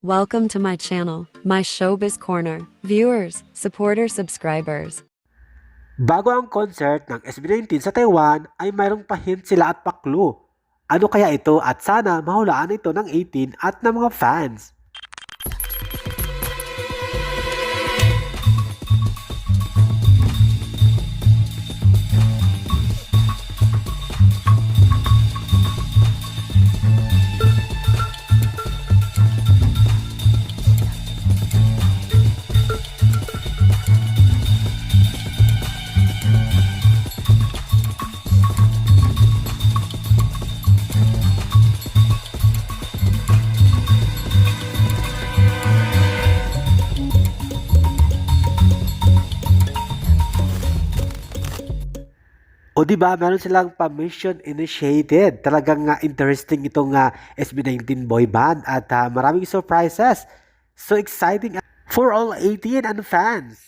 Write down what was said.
Welcome to my channel, my showbiz corner. Viewers, supporters, subscribers. Bago ang concert ng SB19 sa Taiwan ay mayroong pa-hint sila at pa-clue. Ano kaya ito at sana mahulaan ito ng 18 at ng mga fans. O di ba meron silang pa-mission initiated. Talagang nga interesting itong nga SB19 boy band at ah, maraming surprises. So exciting for all 18 and fans.